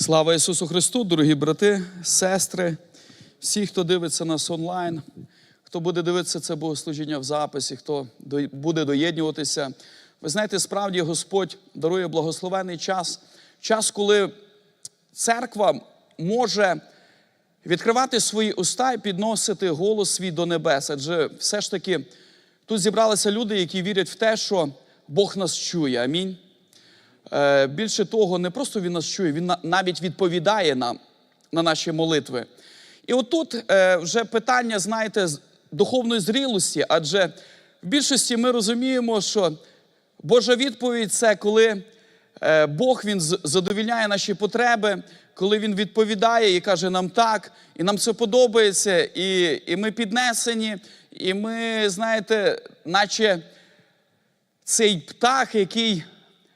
Слава Ісусу Христу, дорогі брати, сестри, всі, хто дивиться нас онлайн, хто буде дивитися це богослужіння в записі, хто буде доєднуватися. Ви знаєте, справді Господь дарує благословений час, час, коли церква може відкривати свої уста і підносити голос свій до небес. Адже все ж таки тут зібралися люди, які вірять в те, що Бог нас чує. Амінь. Е, Більше того, не просто він нас чує, він навіть відповідає нам на наші молитви. І отут е, вже питання, знаєте, духовної зрілості, адже в більшості ми розуміємо, що Божа відповідь це коли е, Бог він задовільняє наші потреби, коли Він відповідає і каже нам так, і нам це подобається, і, і ми піднесені, і ми, знаєте, наче цей птах, який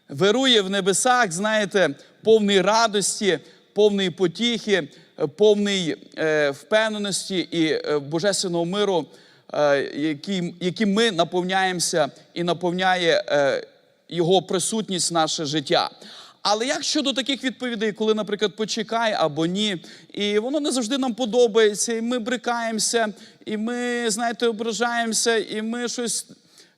вирує в небесах, знаєте, повний радості, повний потіхи, повний е, впевненості і е, божественного миру, е, яким, яким ми наповняємося і наповняє е, його присутність в наше життя. Але як щодо таких відповідей, коли, наприклад, почекай або ні, і воно не завжди нам подобається, і ми брикаємося, і ми, знаєте, ображаємося, і ми щось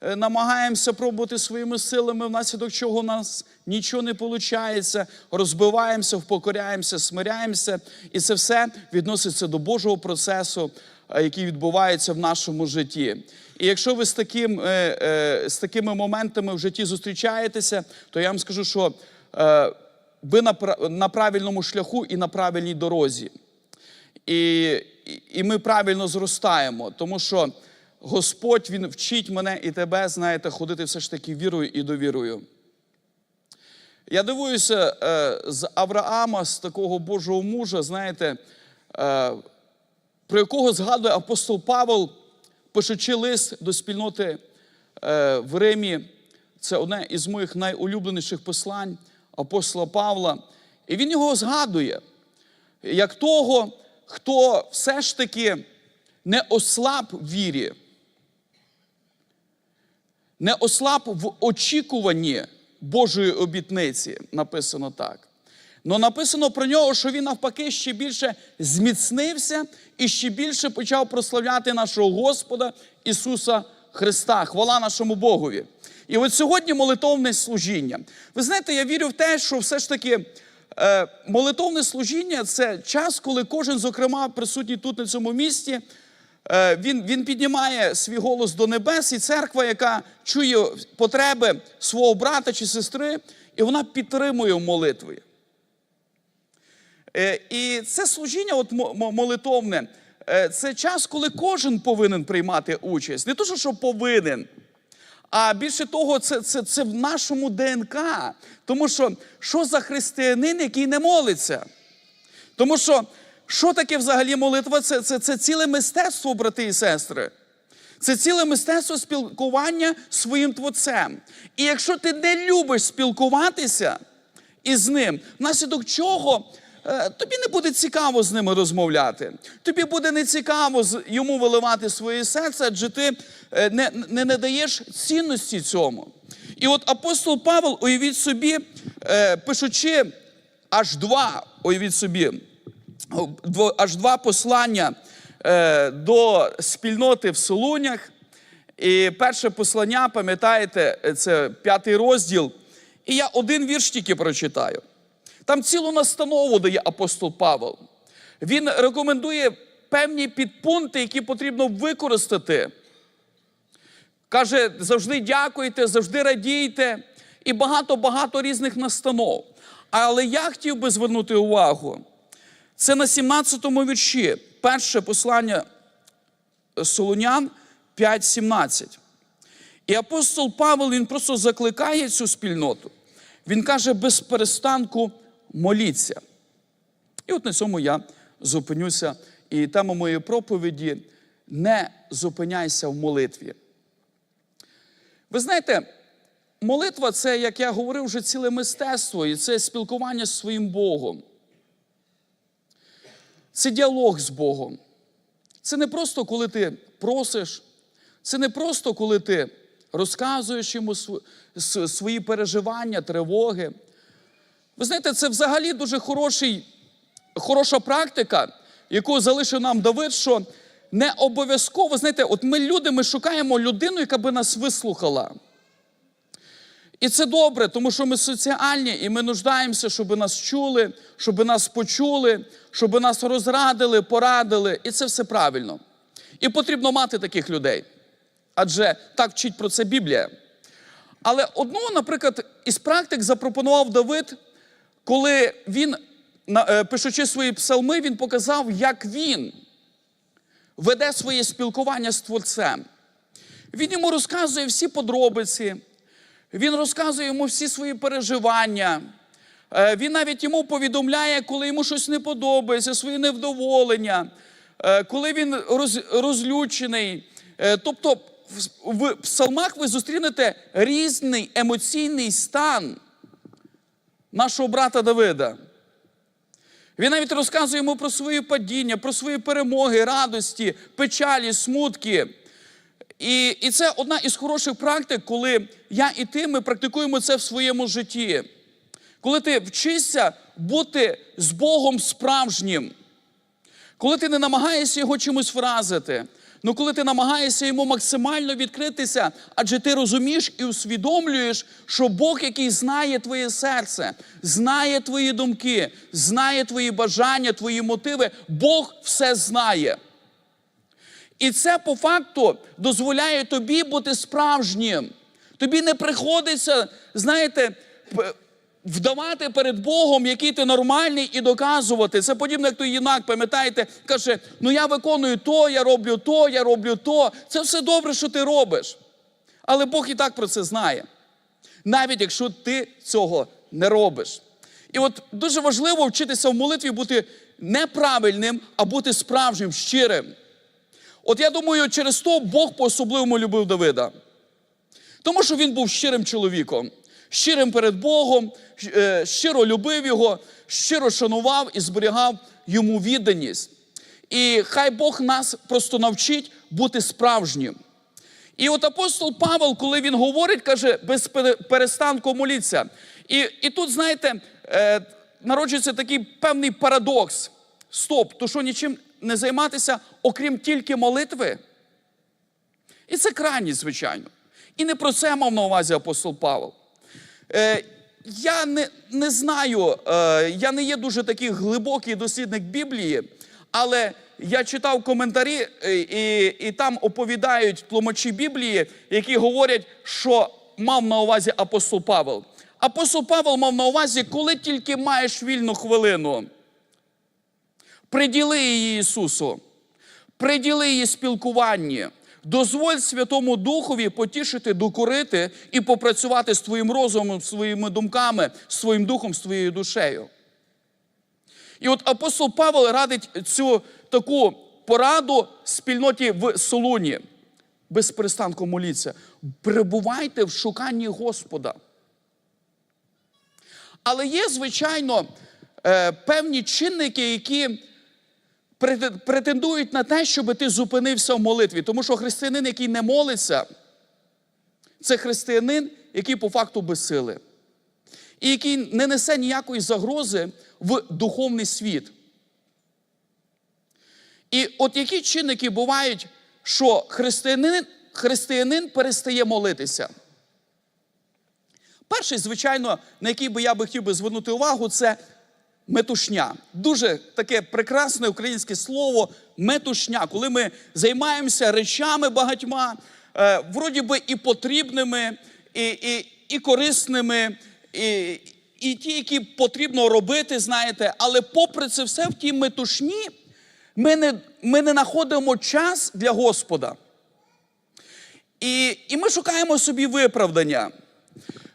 намагаємося пробувати своїми силами, внаслідок чого у нас нічого не виходить, розбиваємося, впокоряємося, смиряємося, і це все відноситься до Божого процесу, е, який відбувається в нашому житті. І якщо ви з, таким, е, е, з такими моментами в житті зустрічаєтеся, то я вам скажу, що е, ви на, пра- правильному шляху і на правильній дорозі. І- і ми правильно зростаємо, тому що Господь Він вчить мене і тебе, знаєте, ходити все ж таки вірою і довірою. Я дивуюся е, з Авраама, з такого Божого мужа, знаєте, е, про якого згадує апостол Павел, пишучи лист до спільноти е, в Римі. Це одне із моїх найулюбленіших послань апостола Павла. І він його згадує як того, хто все ж таки не ослаб вірі, не ослаб в очікуванні Божої обітниці, написано так. Но написано про нього, що він навпаки ще більше зміцнився і ще більше почав прославляти нашого Господа Ісуса Христа. Хвала нашому Богові. І от сьогодні молитовне служіння. Ви знаєте, я вірю в те, що все ж таки е, молитовне служіння це час, коли кожен, зокрема, присутній тут на цьому місці, він, він піднімає свій голос до небес, і церква, яка чує потреби свого брата чи сестри, і вона підтримує в молитві. Е, І це служіння от мо- мо- молитовне, е, це час, коли кожен повинен приймати участь. Не то, що повинен, а більше того, це, це, це в нашому ДНК. Тому що що за християнин, який не молиться? Тому що що таке взагалі молитва? Це, це, це ціле мистецтво, брати і сестри. Це ціле мистецтво спілкування з своїм творцем. І якщо ти не любиш спілкуватися із ним, внаслідок чого е, тобі не буде цікаво з ними розмовляти. Тобі буде не цікаво з- йому виливати своє серце, адже ти е, не, не надаєш цінності цьому. І от апостол Павел, уявіть собі, е, пишучи аж два, уявіть собі, аж два послання е, до спільноти в Солунях. І перше послання, пам'ятаєте, це п'ятий розділ. І я один вірш тільки прочитаю. Там цілу настанову дає апостол Павел. Він рекомендує певні підпункти, які потрібно використати. Каже, завжди дякуйте, завжди радійте і багато-багато різних настанов. Але я хотів би звернути увагу. Це на 17-му вірші, перше послання Солонян 5.17. І апостол Павел він просто закликає цю спільноту. Він каже, без перестанку моліться. І от на цьому я зупинюся. І тема моєї проповіді не зупиняйся в молитві. Ви знаєте, молитва це, як я говорив, вже ціле мистецтво, і це спілкування з своїм Богом. Це діалог з Богом. Це не просто коли ти просиш, це не просто коли ти розказуєш йому свої переживання, тривоги. Ви знаєте, це взагалі дуже хороший, хороша практика, яку залишив нам Давид, що не обов'язково, знаєте, от ми люди, ми шукаємо людину, яка би нас вислухала. І це добре, тому що ми соціальні, і ми нуждаємося, щоб нас чули, щоб нас почули, щоб нас розрадили, порадили. І це все правильно. І потрібно мати таких людей. Адже так вчить про це Біблія. Але одну, наприклад, із практик запропонував Давид, коли він, е, пишучи свої псалми, він показав, як він веде своє спілкування з Творцем. Він йому розказує всі подробиці, він розказує йому всі свої переживання. Е, Він навіть йому повідомляє, коли йому щось не подобається, свої невдоволення, е, коли він розлючений. Е, Тобто в- псалмах ви зустрінете різний емоційний стан нашого брата Давида. Він навіть розказує йому про свої падіння, про свої перемоги, радості, печалі, смутки. І, і це одна із хороших практик, коли я і ти ми практикуємо це в своєму житті. Коли ти вчишся бути з Богом справжнім, коли ти не намагаєшся його чимось вразити, ну коли ти намагаєшся йому максимально відкритися, адже ти розумієш і усвідомлюєш, що Бог, який знає твоє серце, знає твої думки, знає твої бажання, твої мотиви, Бог все знає. І це по факту дозволяє тобі бути справжнім. Тобі не приходиться, знаєте, вдавати перед Богом, який ти нормальний, і доказувати. Це подібно, як той юнак, пам'ятаєте, каже: ну я виконую то, я роблю то, я роблю то. Це все добре, що ти робиш. Але Бог і так про це знає. Навіть якщо ти цього не робиш. І от дуже важливо вчитися в молитві бути неправильним, а бути справжнім, щирим. От я думаю, через то Бог по-особливому любив Давида. Тому що він був щирим чоловіком, щирим перед Богом, е, щиро любив його, щиро шанував і зберігав йому відданість. І хай Бог нас просто навчить бути справжнім. І от апостол Павел, коли він говорить, каже, без пере- перестанку моліться. І, і тут, знаєте, е, народжується такий певний парадокс. Стоп, то що нічим не займатися, окрім тільки молитви? І це крайність, звичайно. І не про це мав на увазі апостол Павел. Е, я не, не знаю, е, я не є дуже такий глибокий дослідник Біблії, але я читав коментарі, е, і, і там оповідають тлумачі Біблії, які говорять, що мав на увазі апостол Павел. Апостол Павел мав на увазі, коли тільки маєш вільну хвилину, приділи її Ісусу, приділи її спілкуванні. Дозволь Святому Духові потішити, докорити і попрацювати з твоїм розумом, своїми думками, своїм духом, з твоєю душею. І от апостол Павел радить цю таку пораду спільноті в Солуні. Без перестанку моліться. Перебувайте в шуканні Господа. Але є, звичайно, е, певні чинники, які претендують на те, щоб ти зупинився в молитві. Тому що християнин, який не молиться, це християнин, який по факту без сили. І який не несе ніякої загрози в духовний світ. І от які чинники бувають, що християнин, християнин перестає молитися? Перший, звичайно, на який би я би хотів би звернути увагу, це метушня. Дуже таке прекрасне українське слово метушня, коли ми займаємося речами багатьма, е, вроді би і потрібними, і, і, і корисними, і, і ті, які потрібно робити, знаєте, але попри це все в тій метушні ми не, ми не знаходимо час для Господа. І, і ми шукаємо собі виправдання.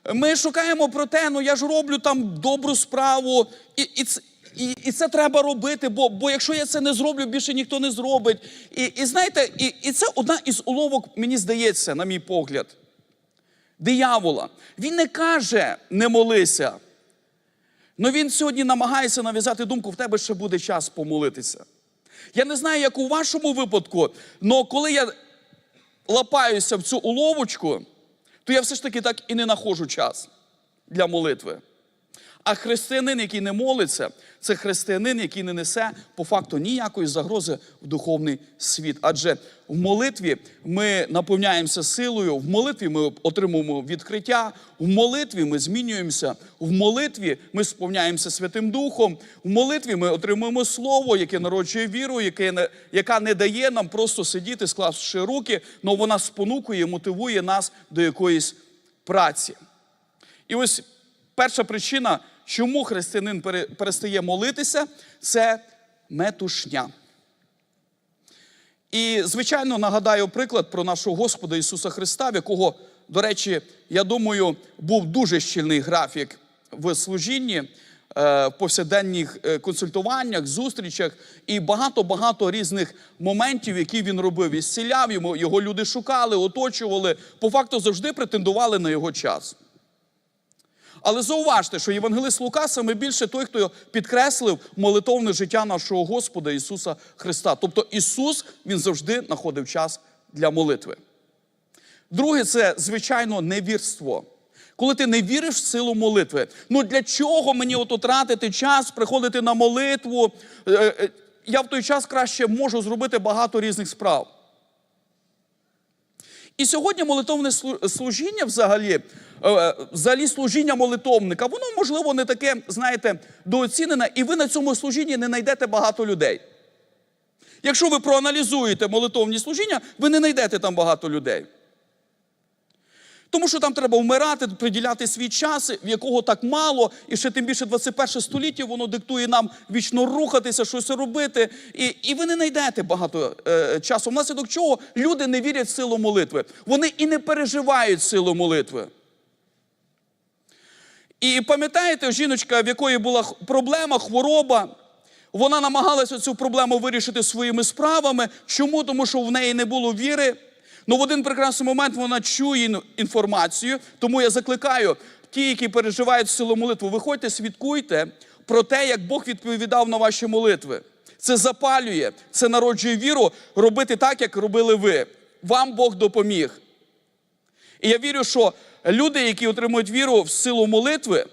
Ми шукаємо про те, ну я ж роблю там добру справу, і, і, і, і це треба робити, бо, бо якщо я це не зроблю, більше ніхто не зробить. І, і знаєте, і, і це одна із уловок, мені здається, на мій погляд, диявола. Він не каже, не молися. але він сьогодні намагається нав'язати думку, в тебе ще буде час помолитися. Я не знаю, як у вашому випадку, але коли я лапаюся в цю уловочку, то я все ж таки так і не нахожу час для молитви. А християнин, який не молиться, це християнин, який не несе по факту ніякої загрози в духовний світ. Адже в молитві ми наповняємося силою, в молитві ми отримуємо відкриття, в молитві ми змінюємося, в молитві ми сповняємося Святим Духом, в молитві ми отримуємо слово, яке народжує віру, яке яка не дає нам просто сидіти, склавши руки, але вона спонукує, мотивує нас до якоїсь праці. І ось перша причина, чому християнин перестає молитися, це метушня. І, звичайно, нагадаю приклад про нашого Господа Ісуса Христа, в якого, до речі, я думаю, був дуже щільний графік в служінні, е, в повсякденних е, консультуваннях, зустрічах і багато-багато різних моментів, які він робив. І зціляв йому, його люди шукали, оточували, по факту завжди претендували на його час. Але зауважте, що Євангелист Лука саме більше той, хто підкреслив молитовне життя нашого Господа Ісуса Христа. Тобто Ісус Він завжди знаходив час для молитви. Друге, це, звичайно, невірство. Коли ти не віриш в силу молитви, ну для чого мені от тратити час, приходити на молитву? Е, е, Я в той час краще можу зробити багато різних справ. І сьогодні молитовне служіння взагалі, е, взагалі служіння молитовника, воно, можливо, не таке, знаєте, дооцінене, і ви на цьому служінні не знайдете багато людей. Якщо ви проаналізуєте молитовні служіння, ви не знайдете там багато людей. Тому що там треба вмирати, приділяти свій час, в якого так мало, і ще тим більше 21 століття воно диктує нам вічно рухатися, щось робити. І, і ви не знайдете багато е, часу. Внаслідок чого люди не вірять в силу молитви. Вони і не переживають силу молитви. І пам'ятаєте, жіночка, в якої була проблема, хвороба, вона намагалася цю проблему вирішити своїми справами. Чому? Тому що в неї не було віри. Ну, в один прекрасний момент вона чує інформацію. Тому я закликаю ті, які переживають силу молитву, виходьте, свідкуйте про те, як Бог відповідав на ваші молитви. Це запалює, це народжує віру робити так, як робили ви. Вам Бог допоміг. І я вірю, що люди, які отримують віру в силу молитви,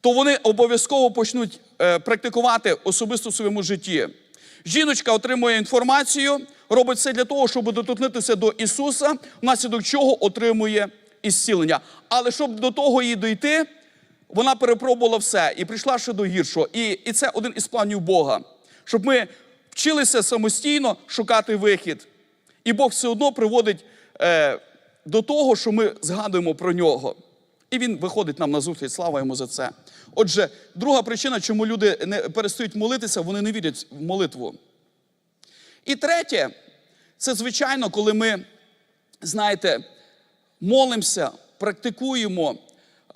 то вони обов'язково почнуть е, практикувати особисто в своєму житті. Жіночка отримує інформацію, робить все для того, щоб доторкнутися до Ісуса, внаслідок чого отримує ісцілення. Але щоб до того їй дійти, вона перепробувала все і прийшла ще до гіршого. І, і це один із планів Бога, щоб ми вчилися самостійно шукати вихід. І Бог все одно приводить е, до того, що ми згадуємо про нього. І він виходить нам на зустріч, слава йому за це. Отже, друга причина, чому люди не перестають молитися, вони не вірять в молитву. І третє, це звичайно, коли ми, знаєте, молимося, практикуємо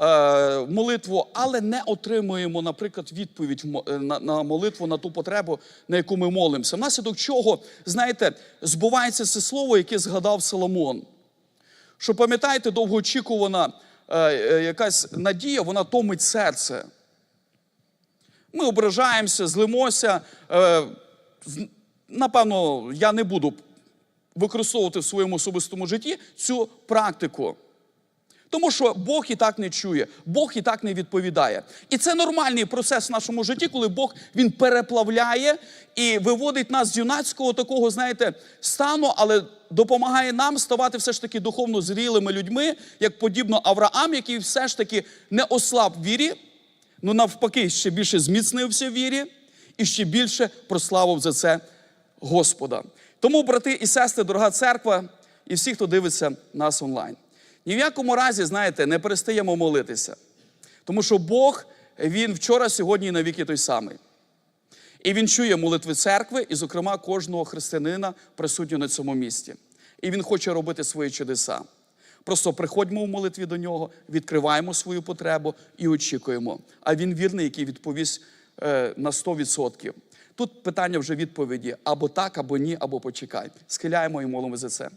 е, молитву, але не отримуємо, наприклад, відповідь е, на, на молитву, на ту потребу, на яку ми молимося. Внаслідок чого, знаєте, збувається це слово, яке згадав Соломон. Що пам'ятаєте, довгоочікувана е, е, якась надія, вона томить серце. Ми ображаємося, злимося. Е, напевно, я не буду використовувати в своєму особистому житті цю практику. Тому що Бог і так не чує, Бог і так не відповідає. І це нормальний процес в нашому житті, коли Бог він переплавляє і виводить нас з юнацького такого, знаєте, стану, але допомагає нам ставати все ж таки духовно зрілими людьми, як подібно Авраам, який все ж таки не ослаб вірі, ну навпаки, ще більше зміцнився в вірі і ще більше прославив за це Господа. Тому, брати і сестри, дорога церква, і всі, хто дивиться нас онлайн. Ні в якому разі, знаєте, не перестаємо молитися. Тому що Бог, Він вчора, сьогодні і навіки той самий. І Він чує молитви церкви, і, зокрема, кожного християнина присутнього на цьому місці. І Він хоче робити свої чудеса. Просто приходьмо в молитві до нього, відкриваємо свою потребу і очікуємо. А він вірний, який відповість е, на 100%. Тут питання вже відповіді або так, або ні, або почекай. Схиляємо і молимо за це.